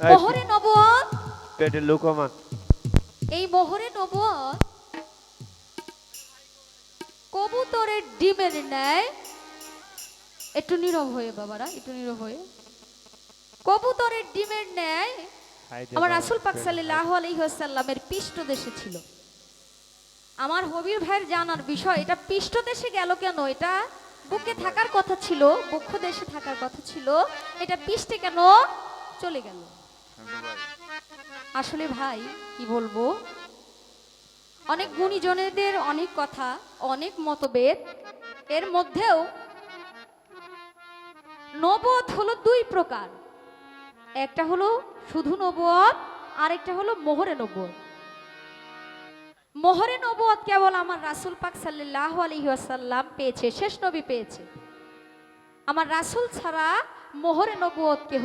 মোহরে নবুয়ত? পেটে লুকমান এই মোহরে নবুয়ত? কবুতরের ডিমের ন্যায়? একটু নীরব হয়ে বাবারা একটু নীরব হয়ে। কবুতরের ডিমের ন্যায়? আমার রাসুল পাক সাল্লাহ আলহিহাসাল্লামের পৃষ্ঠ দেশে ছিল। আমার হবির ভাইয়ের জানার বিষয় এটা পৃষ্ঠ দেশে গেল কেন? এটা বুকে থাকার কথা ছিল বক্ষ দেশে থাকার কথা ছিল এটা পৃষ্ঠে কেন চলে গেল? আসলে ভাই, কি বলব? অনেক গুণীজনেদের অনেক কথা, অনেক মতভেদ। এর মধ্যেও নবদ হলো দুই প্রকার। একটা হলো শুধু নবদ আরেকটা হলো মোহরে নবদ মোহরে নবদ কেবল আমার রাসুল পাক সাল্লাহ আলহিহাসাল্লাম পেয়েছে, শেষ নবী পেয়েছে। আমার রাসুল ছাড়া মোহরে নবদ কেহ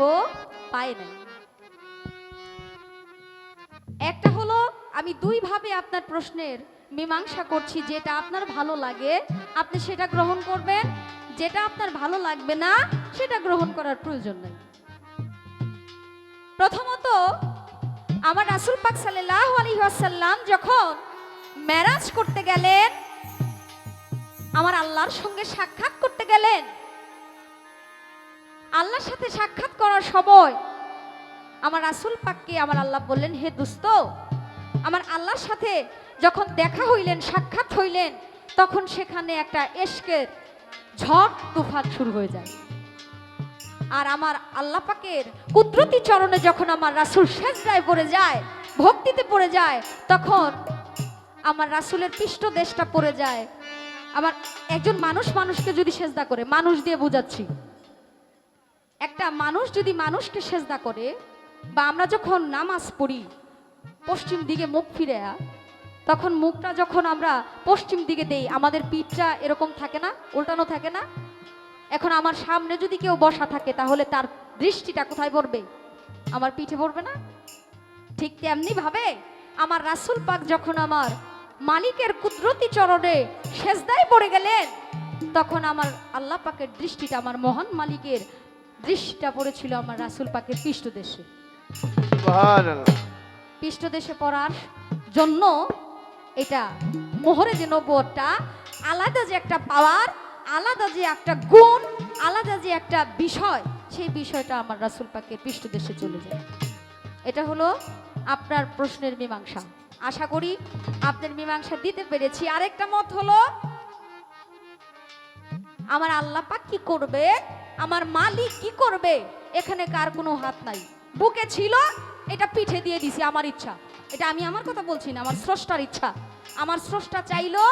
পায় নাই। একটা হলো, আমি দুই ভাবে আপনার প্রশ্নের মীমাংসা করছি, যেটা আপনার ভালো লাগে, আপনি সেটা গ্রহণ করবেন, যেটা আপনার ভালো লাগবে না, সেটা গ্রহণ করার প্রয়োজন নেই। প্রথমত, আমার রাসুল পাক সাল্লাহ আলী যখন ম্যারাজ করতে গেলেন, আমার আল্লাহর সঙ্গে সাক্ষাৎ করতে গেলেন, আল্লাহর সাথে সাক্ষাৎ করার সময় আমার রাসুল পাককে আমার আল্লাহ বললেন, হে দুস্ত, আমার আল্লাহর সাথে যখন দেখা হইলেন, সাক্ষাৎ হইলেন, তখন সেখানে একটা এশকের ঝড়, তুফান শুরু হয়ে যায়। আর আমার আল্লাহ পাকের কুদরতি চরণে যখন আমার রাসুল সেজদায় পড়ে যায়, ভক্তিতে পড়ে যায়, তখন আমার রাসুলের পৃষ্ঠ দেশটা পড়ে যায়। আমার একজন মানুষ মানুষকে যদি সেজদা করে, মানুষ দিয়ে বোঝাচ্ছি। একটা মানুষ যদি মানুষকে সেজদা করে বা আমরা যখন নামাজ পড়ি, পশ্চিম দিকে মুখ ফিরে, তখন মুখটা যখন আমরা পশ্চিম দিকে দেই, আমাদের পিঠটা এরকম থাকে না, উল্টানো থাকে না? এখন আমার সামনে যদি কেউ বসা থাকে, তাহলে তার দৃষ্টিটা কোথায় পড়বে? আমার পিঠে পড়বে না? ঠিক তেমনি ভাবে আমার রাসুল পাক যখন আমার মালিকের কুদরতি চরণে সেজদায় পড়ে গেলেন, তখন আমার আল্লাহ পাকের দৃষ্টিটা, আমার মহান মালিকের দৃষ্টিটা পড়েছিল আমার রাসুল পাকের পৃষ্ঠদেশে। পড়ার জন্য এটা মোহরে যে আলাদা যে একটা পাওয়ার, আলাদা যে একটা গুণ, আলাদা যে একটা বিষয়, সেই বিষয়টা আমার রাসুল চলে যায়। এটা হলো আপনার প্রশ্নের মীমাংসা। আশা করি আপনার মীমাংসা দিতে পেরেছি। আরেকটা মত হলো, আমার আল্লাহ পাক কি করবে? আমার মালিক কি করবে? এখানে কার কোনো হাত নাই। বুকে ছিল এটা পিঠে দিয়ে দিছি আমার ইচ্ছা। এটা আমি আমার কথা বলছি না আমার স্রষ্টার ইচ্ছা। আমার স্রষ্টা চাইলো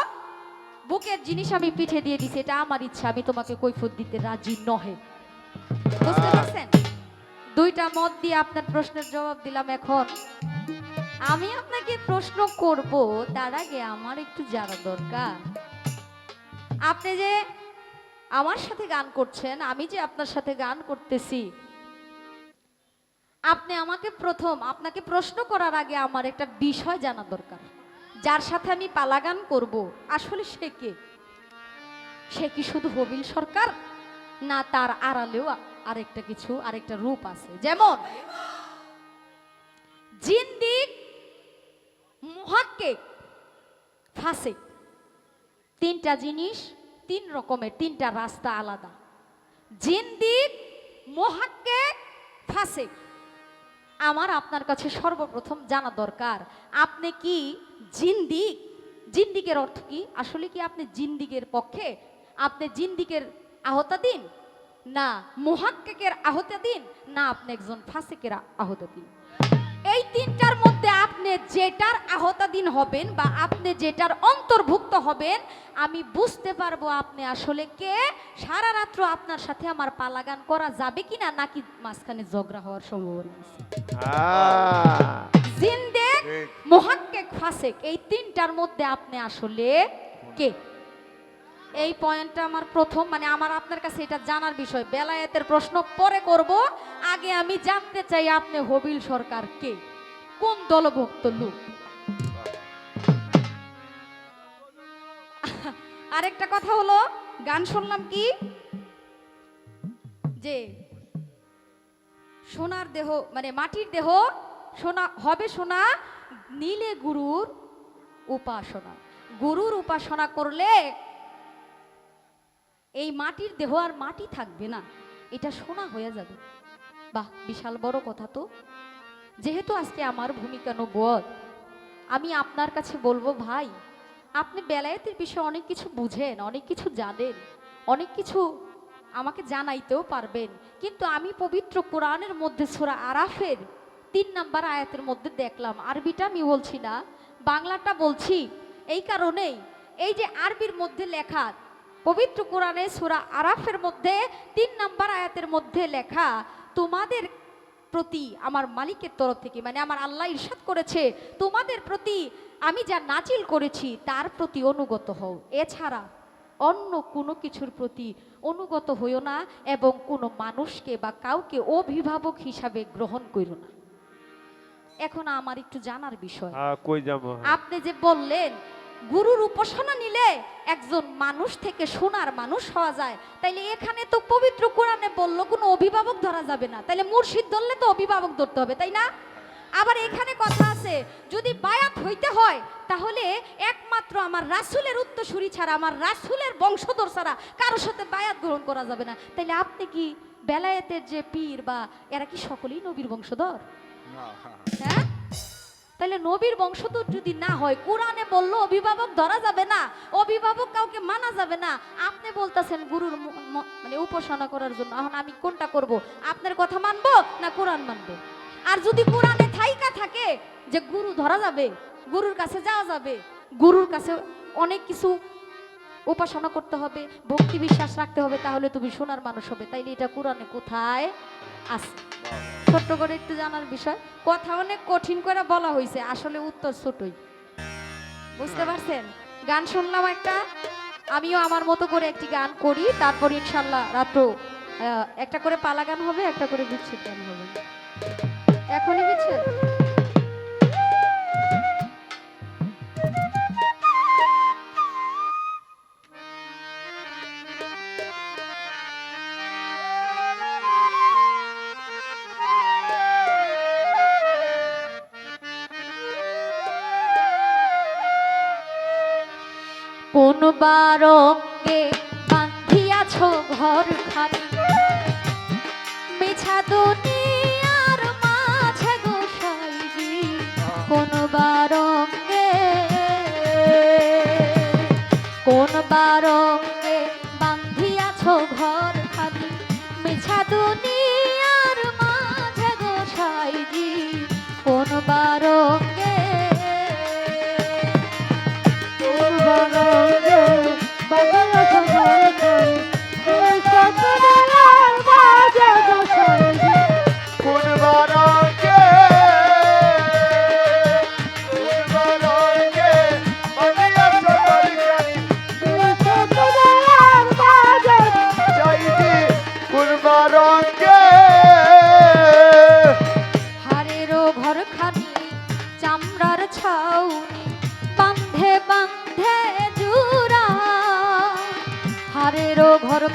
বুকের জিনিস আমি পিঠে দিয়ে দিছি এটা আমার ইচ্ছা আমি তোমাকে কৈফত দিতে রাজি নহে। বুঝতে পারছেন? দুইটা মত দিয়ে আপনার প্রশ্নের জবাব দিলাম এখন। আমি আপনাকে প্রশ্ন করব তার আগে আমার একটু জানা দরকার। আপনি যে আমার সাথে গান করছেন আমি যে আপনার সাথে গান করতেছি আপনি আমাকে প্রথম, আপনাকে প্রশ্ন করার আগে আমার একটা বিষয় জানা দরকার। যার সাথে আমি পালাগান করব, আসলে সে কে? সে কি শুধু হবিল সরকার? না, তার আড়ালেও আরেকটা কিছু, আরেকটা রূপ আছে। যেমন জিন্দিক মহাক্কে ফাসে তিনটা জিনিস, তিন রকমের, তিনটা রাস্তা আলাদা। জিন্দিক মহাক্কে ফাসে আমার আপনার কাছে সর্বপ্রথম জানা দরকার। আপনি কি জিন্দিক জিন্দিকের অর্থ কি? আসলে কি আপনি জিন্দিকের পক্ষে? আপনি জিন্দিকের আহতা দিন না মোহাক্কের আহতা দিন না, আপনি একজন ফাঁসিকের আহতা দিন এই তিনটার মধ্যে আপনি যেটার আহতা দিন হবেন বা আপনি যেটার অন্তর্ভুক্ত হবেন আমি বুঝতে পারব আপনি আসলে কে। সারা রাত্র আপনার সাথে আমার পালাগান করা যাবে কিনা নাকি মাঝখানে ঝগড়া হওয়ার সম্ভাবনা আছে? জিন্দেক। মহাক্কেক ফাসেক এই তিনটার মধ্যে আপনি আসলে কে? এই পয়েন্টটা আমার প্রথম মানে আমার আপনার কাছে এটা জানার বিষয়। বেলায়েতের প্রশ্ন পরে করব। আগে আমি জানতে চাই আপনি হবিল সরকার কে? কোন দলভক্ত লোক? আরেকটা কথা হলো, গান শুনলাম কি? যে সোনার দেহ মানে মাটির দেহ, সোনা, হবে সোনা নীলে গুরুর উপাসনা। গুরুর উপাসনা করলে এই মাটির দেহ আর মাটি থাকবে না। এটা সোনা হয়ে যাবে। বাহ, বিশাল বড় কথা তো। যেহেতু আজকে আমার ভূমিকা নবদ আমি আপনার কাছে বলব, ভাই, আপনি বেলায়েতের বিষয়ে অনেক কিছু বুঝেন, অনেক কিছু জানেন, অনেক কিছু আমাকে জানাইতেও পারবেন। কিন্তু আমি পবিত্র কোরআনের মধ্যে ছোড়া আরাফের তিন নাম্বার আয়াতের মধ্যে দেখলাম, আরবিটা আমি বলছি না, বাংলাটা বলছি। এই কারণেই এই যে আরবির মধ্যে লেখা, পবিত্র কোরআনে সুরা আরাফের মধ্যে তিন নাম্বার আয়াতের মধ্যে লেখা, তোমাদের প্রতি আমার মালিকের তরফ থেকে মানে আমার আল্লাহ ইরশাদ করেছে তোমাদের প্রতি আমি যা নাচিল করেছি তার প্রতি অনুগত হও। এছাড়া অন্য কোনো কিছুর প্রতি অনুগত হইও না এবং কোনো মানুষকে বা কাউকে অভিভাবক হিসাবে গ্রহণ করিও না। এখন আমার একটু জানার বিষয়। আপনি যে বললেন গুরুর উপাসনা নিলে একজন মানুষ থেকে সোনার মানুষ হওয়া যায়। তাইলে এখানে তো পবিত্র কোরআনে বলল কোনো অভিভাবক ধরা যাবে না। তাইলে মুর্শিদ ধরলে তো অভিভাবক ধরতে হবে তাই না? আবার এখানে কথা আছে যদি বায়াত হইতে হয় তাহলে একমাত্র আমার রাসুলের উত্তরসূরি ছাড়া আমার রাসুলের বংশধর ছাড়া কারোর সাথে বায়াত গ্রহণ করা যাবে না। তাইলে আপনি কি বেলায়েতের যে পীর বা এরা কি সকলেই নবীর বংশধর? হ্যাঁ? তাহলে নবীর বংশধর যদি না হয়, কোরআনে বলল, অভিভাবক ধরা যাবে না, অভিভাবক কাউকে মানা যাবে না। আপনি বলতেছেন গুরুর মানে উপাসনা করার জন্য। এখন আমি কোনটা করব? আপনার কথা মানবো না কোরআন মানবো? আর যদি কোরআনে থাইকা থাকে যে গুরু ধরা যাবে, গুরুর কাছে যাওয়া যাবে, গুরুর কাছে অনেক কিছু উপাসনা করতে হবে, ভক্তি বিশ্বাস রাখতে হবে, তাহলে তুমি সোনার মানুষ হবে। তাইলে এটা কোরআনে কোথায় আছে। ছোট্ট করে একটু জানার বিষয়। কথা অনেক কঠিন করে বলা হয়েছে আসলে উত্তর ছোটই। বুঝতে পারছেন? গান শুনলাম একটা, আমিও আমার মতো করে একটি গান করি, তারপর ইনশাল্লাহ রাত্র একটা করে পালা গান হবে, একটা করে বিচ্ছেদ গান হবে। এখনই বিচ্ছেদ কোন বারঙ্গে বান্ধিয়াছ ঘর খানি মিছা দুনিয়ার মাঝে গোসাইরি কোন বারঙ্গে কোন বারঙ্গে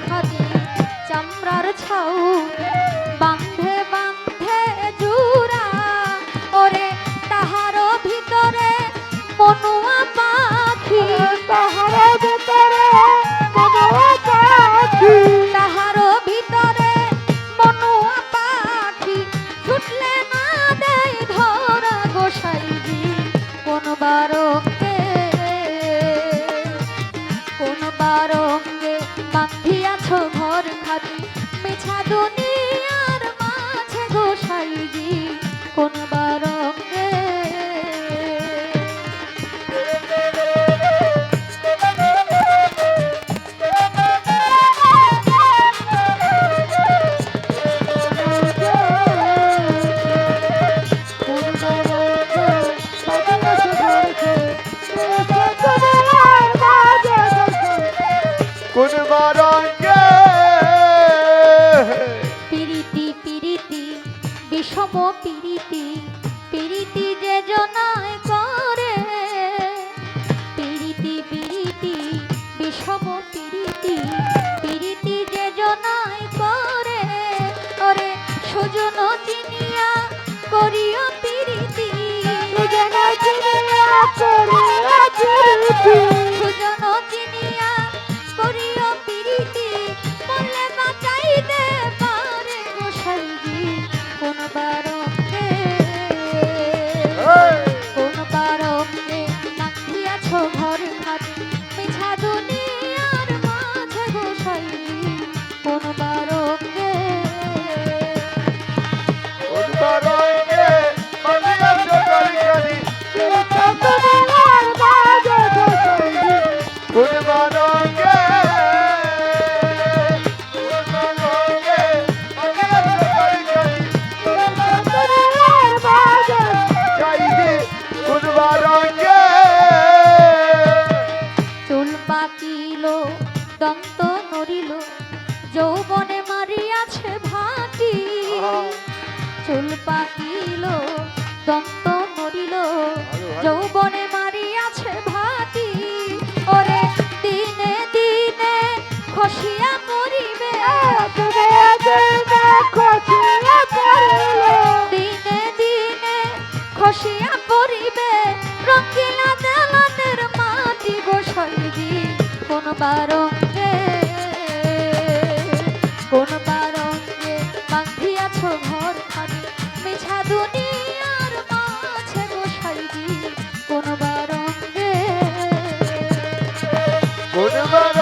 ঘর চামড়ার ছাউনি সুজন কোন